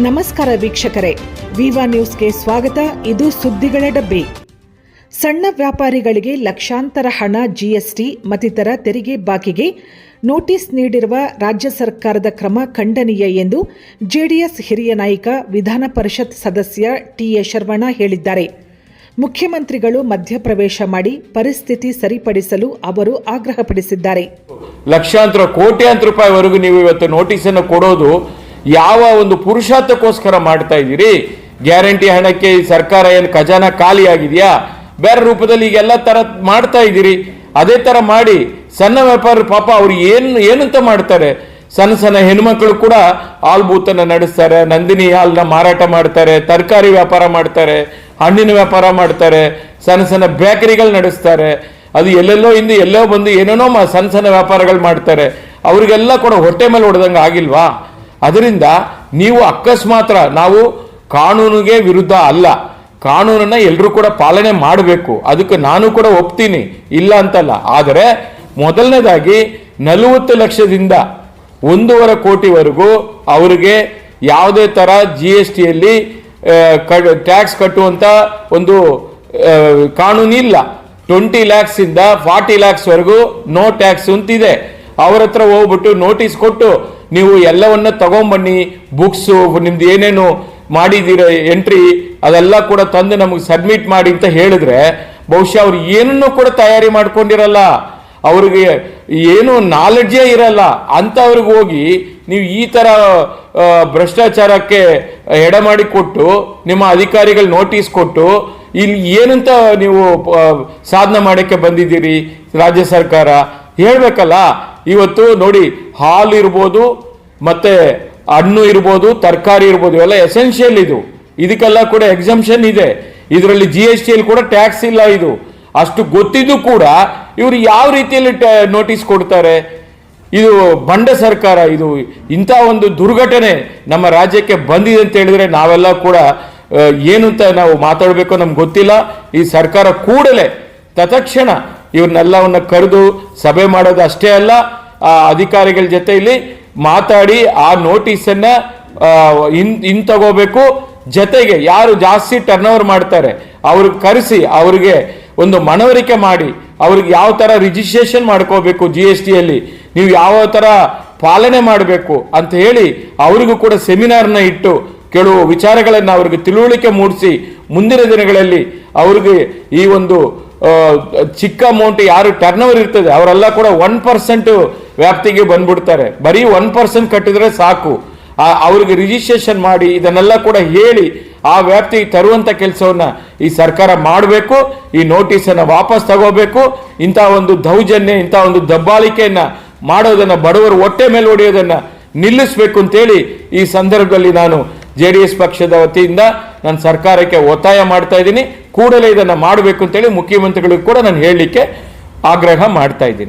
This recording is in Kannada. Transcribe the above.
ನಮಸ್ಕಾರ ವೀಕ್ಷಕರೇ. ವಿವಾ ನ್ಯೂಸ್ಗೆ ಸ್ವಾಗತ. ಇದು ಸುದ್ದಿಗಳ ಡಬ್ಬಿ. ಸಣ್ಣ ವ್ಯಾಪಾರಿಗಳಿಗೆ ಲಕ್ಷಾಂತರ ಹಣ ಜಿಎಸ್ಟಿ ಮತ್ತಿತರ ತೆರಿಗೆ ಬಾಕಿಗೆ ನೋಟಿಸ್ ನೀಡಿರುವ ರಾಜ್ಯ ಸರ್ಕಾರದ ಕ್ರಮ ಖಂಡನೀಯ ಎಂದು ಜೆಡಿಎಸ್ ಹಿರಿಯ ನಾಯಕ, ವಿಧಾನ ಪರಿಷತ್ ಸದಸ್ಯ ಟಿಎ ಶರ್ವಣ ಹೇಳಿದ್ದಾರೆ. ಮುಖ್ಯಮಂತ್ರಿಗಳು ಮಧ್ಯಪ್ರವೇಶ ಮಾಡಿ ಪರಿಸ್ಥಿತಿ ಸರಿಪಡಿಸಲು ಅವರು ಆಗ್ರಹಪಡಿಸಿದ್ದಾರೆ. ಲಕ್ಷಾಂತರ, ಕೋಟ್ಯಾಂತರ ರೂಪಾಯಿವರೆಗೂ ನೀವು ಇವತ್ತು ನೋಟಿಸನ್ನು ಕೊಡೋದು ಯಾವ ಒಂದು ಪುರುಷಾರ್ಥಕ್ಕೋಸ್ಕರ ಮಾಡ್ತಾ ಇದ್ದೀರಿ? ಗ್ಯಾರಂಟಿ ಹಣಕ್ಕೆ ಈ ಸರ್ಕಾರ ಏನು ಖಜಾನೆ ಖಾಲಿ ಆಗಿದೆಯಾ ಬೇರೆ ರೂಪದಲ್ಲಿ ಈಗೆಲ್ಲ ತರ ಮಾಡ್ತಾ ಇದ್ದೀರಿ. ಅದೇ ತರ ಮಾಡಿ ಸಣ್ಣ ವ್ಯಾಪಾರ ಪಾಪ ಅವ್ರು ಏನು ಏನಂತ ಮಾಡ್ತಾರೆ? ಸಣ್ಣ ಸಣ್ಣ ಹೆಣ್ಮಕ್ಳು ಕೂಡ ಹಾಲ್ ಬೂತನ್ನ ನಡೆಸ್ತಾರೆ, ನಂದಿನಿ ಹಾಲ್ನ ಮಾರಾಟ ಮಾಡ್ತಾರೆ, ತರಕಾರಿ ವ್ಯಾಪಾರ ಮಾಡ್ತಾರೆ, ಹಣ್ಣಿನ ವ್ಯಾಪಾರ ಮಾಡ್ತಾರೆ, ಸಣ್ಣ ಸಣ್ಣ ಬೇಕರಿಗಳು ನಡೆಸ್ತಾರೆ. ಅದು ಎಲ್ಲೆಲ್ಲೋ ಇಂದ ಎಲ್ಲೋ ಬಂದು ಏನೇನೋ ಸಣ್ಣ ಸಣ್ಣ ವ್ಯಾಪಾರಗಳು ಮಾಡ್ತಾರೆ. ಅವರಿಗೆಲ್ಲ ಕೂಡ ಹೊಟ್ಟೆ ಮೇಲೆ ಹೊಡೆದಂಗೆ ಆಗಿಲ್ವಾ? ಅದರಿಂದ ನೀವು ಅಕಸ್ಮಾತ್ರ ನಾವು ಕಾನೂನಿಗೆ ವಿರುದ್ಧ ಅಲ್ಲ, ಕಾನೂನನ್ನ ಎಲ್ಲರೂ ಕೂಡ ಪಾಲನೆ ಮಾಡಬೇಕು, ಅದಕ್ಕೆ ನಾನು ಕೂಡ ಒಪ್ತೀನಿ, ಇಲ್ಲ ಅಂತಲ್ಲ. ಆದರೆ ಮೊದಲನೇದಾಗಿ ನಲವತ್ತು ಲಕ್ಷದಿಂದ ಒಂದೂವರೆ ಕೋಟಿವರೆಗೂ ಅವರಿಗೆ ಯಾವುದೇ ಥರ ಜಿ ಎಸ್ ಟಿಯಲ್ಲಿ ಟ್ಯಾಕ್ಸ್ ಕಟ್ಟುವಂಥ ಒಂದು ಕಾನೂನಿಲ್ಲ. ಟ್ವೆಂಟಿ ಲ್ಯಾಕ್ಸಿಂದ ಫಾರ್ಟಿ ಲ್ಯಾಕ್ಸ್ವರೆಗೂ ನೋ ಟ್ಯಾಕ್ಸ್ ಅಂತಿದೆ. ಅವರ ಹತ್ರ ಹೋಗ್ಬಿಟ್ಟು ನೋಟಿಸ್ ಕೊಟ್ಟು ನೀವು ಎಲ್ಲವನ್ನ ತಗೊಂಬನ್ನಿ ಬುಕ್ಸು ನಿಮ್ದು ಏನೇನು ಮಾಡಿದ್ದೀರ ಎಂಟ್ರಿ ಅದೆಲ್ಲ ಕೂಡ ತಂದು ನಮಗೆ ಸಬ್ಮಿಟ್ ಮಾಡಿ ಅಂತ ಹೇಳಿದ್ರೆ, ಬಹುಶಃ ಅವ್ರು ಏನನ್ನು ಕೂಡ ತಯಾರಿ ಮಾಡ್ಕೊಂಡಿರಲ್ಲ. ಅವ್ರಿಗೆ ಏನು ನಾಲೆಡ್ಜೇ ಇರಲ್ಲ. ಅಂಥವ್ರಿಗೆ ಹೋಗಿ ನೀವು ಈ ಥರ ಭ್ರಷ್ಟಾಚಾರಕ್ಕೆ ಎಡಮಾಡಿ ಕೊಟ್ಟು, ನಿಮ್ಮ ಅಧಿಕಾರಿಗಳು ನೋಟಿಸ್ ಕೊಟ್ಟು ಇಲ್ಲಿ ಏನಂತ ನೀವು ಸಾಧನೆ ಮಾಡೋಕ್ಕೆ ಬಂದಿದ್ದೀರಿ ರಾಜ್ಯ ಸರ್ಕಾರ? ಹೇಳ್ಬೇಕಲ್ಲ. ಇವತ್ತು ನೋಡಿ, ಹಾಲು ಇರ್ಬೋದು, ಮತ್ತೆ ಹಣ್ಣು ಇರ್ಬೋದು, ತರಕಾರಿ ಇರ್ಬೋದು, ಇವೆಲ್ಲ ಎಸೆನ್ಷಿಯಲ್ ಇದು. ಇದಕ್ಕೆಲ್ಲ ಕೂಡ ಎಕ್ಸಂಪ್ಷನ್ ಇದೆ. ಇದರಲ್ಲಿ ಜಿ ಎಸ್ ಟಿಯಲ್ಲಿ ಕೂಡ ಟ್ಯಾಕ್ಸ್ ಇಲ್ಲ ಇದು. ಅಷ್ಟು ಗೊತ್ತಿದ್ದು ಕೂಡ ಇವರು ಯಾವ ರೀತಿಯಲ್ಲಿ ನೋಟಿಸ್ ಕೊಡ್ತಾರೆ? ಇದು ಬಂಡ ಸರ್ಕಾರ ಇದು. ಇಂಥ ಒಂದು ದುರ್ಘಟನೆ ನಮ್ಮ ರಾಜ್ಯಕ್ಕೆ ಬಂದಿದೆ ಅಂತ ಹೇಳಿದ್ರೆ ನಾವೆಲ್ಲ ಕೂಡ ಏನು ಅಂತ ನಾವು ಮಾತಾಡಬೇಕು ನಮ್ಗೆ ಗೊತ್ತಿಲ್ಲ. ಈ ಸರ್ಕಾರ ಕೂಡಲೇ ತತ್ಕ್ಷಣ ಇವ್ರನ್ನೆಲ್ಲವನ್ನ ಕರೆದು ಸಭೆ ಮಾಡೋದು ಅಷ್ಟೇ ಅಲ್ಲ, ಆ ಅಧಿಕಾರಿಗಳ ಜೊತೆಯಲ್ಲಿ ಮಾತಾಡಿ ಆ ನೋಟಿಸನ್ನ ಇನ್ ಇನ್ ತಗೋಬೇಕು. ಜೊತೆಗೆ ಯಾರು ಜಾಸ್ತಿ ಟರ್ನ್ ಓವರ್ ಮಾಡ್ತಾರೆ ಅವ್ರಿಗೆ ಕರೆಸಿ, ಅವ್ರಿಗೆ ಒಂದು ಮನವರಿಕೆ ಮಾಡಿ, ಅವ್ರಿಗೆ ಯಾವ ತರ ರಿಜಿಸ್ಟ್ರೇಷನ್ ಮಾಡ್ಕೋಬೇಕು ಜಿ ಎಸ್ ಟಿಯಲ್ಲಿ ನೀವು ಯಾವ ತರ ಪಾಲನೆ ಮಾಡಬೇಕು ಅಂತ ಹೇಳಿ ಅವರಿಗೂ ಕೂಡ ಸೆಮಿನಾರ್ನ ಇಟ್ಟು ಕೆಲವು ವಿಚಾರಗಳನ್ನು ಅವ್ರಿಗೆ ತಿಳುವಳಿಕೆ ಮೂಡಿಸಿ ಮುಂದಿನ ದಿನಗಳಲ್ಲಿ ಅವ್ರಿಗೆ ಈ ಒಂದು ಚಿಕ್ಕ ಅಮೌಂಟ್ ಯಾರು ಟರ್ನ್ ಓವರ್ ಇರ್ತದೆ, ಅವರೆಲ್ಲ ಕೂಡ ಒನ್ ಪರ್ಸೆಂಟ್ ವ್ಯಾಪ್ತಿಗೆ ಬಂದ್ಬಿಡ್ತಾರೆ. ಬರೀ ಒನ್ ಪರ್ಸೆಂಟ್ ಕಟ್ಟಿದ್ರೆ ಸಾಕು. ಅವ್ರಿಗೆ ರಿಜಿಸ್ಟ್ರೇಷನ್ ಮಾಡಿ, ಇದನ್ನೆಲ್ಲ ಕೂಡ ಹೇಳಿ ಆ ವ್ಯಾಪ್ತಿಗೆ ತರುವಂತ ಕೆಲಸವನ್ನ ಈ ಸರ್ಕಾರ ಮಾಡಬೇಕು, ಈ ನೋಟಿಸನ್ನ ವಾಪಸ್ ತಗೋಬೇಕು, ಇಂಥ ಒಂದು ದೌರ್ಜನ್ಯ, ಇಂಥ ಒಂದು ದಬ್ಬಾಳಿಕೆಯನ್ನ ಮಾಡೋದನ್ನ, ಬಡವರು ಹೊಟ್ಟೆ ಮೇಲೆ ಹೊಡೆಯೋದನ್ನ ನಿಲ್ಲಿಸಬೇಕು ಅಂತೇಳಿ ಈ ಸಂದರ್ಭದಲ್ಲಿ ನಾನು ಜೆ ಡಿ ಎಸ್ ಪಕ್ಷದ ವತಿಯಿಂದ ನಾನು ಸರ್ಕಾರಕ್ಕೆ ಒತ್ತಾಯ ಮಾಡ್ತಾ ಇದ್ದೀನಿ. ಕೂಡಲೇ ಇದನ್ನು ಮಾಡಬೇಕು ಅಂತೇಳಿ ಮುಖ್ಯಮಂತ್ರಿಗಳಿಗೂ ಕೂಡ ನಾನು ಹೇಳಲಿಕ್ಕೆ ಆಗ್ರಹ ಮಾಡ್ತಾ ಇದ್ದೀನಿ.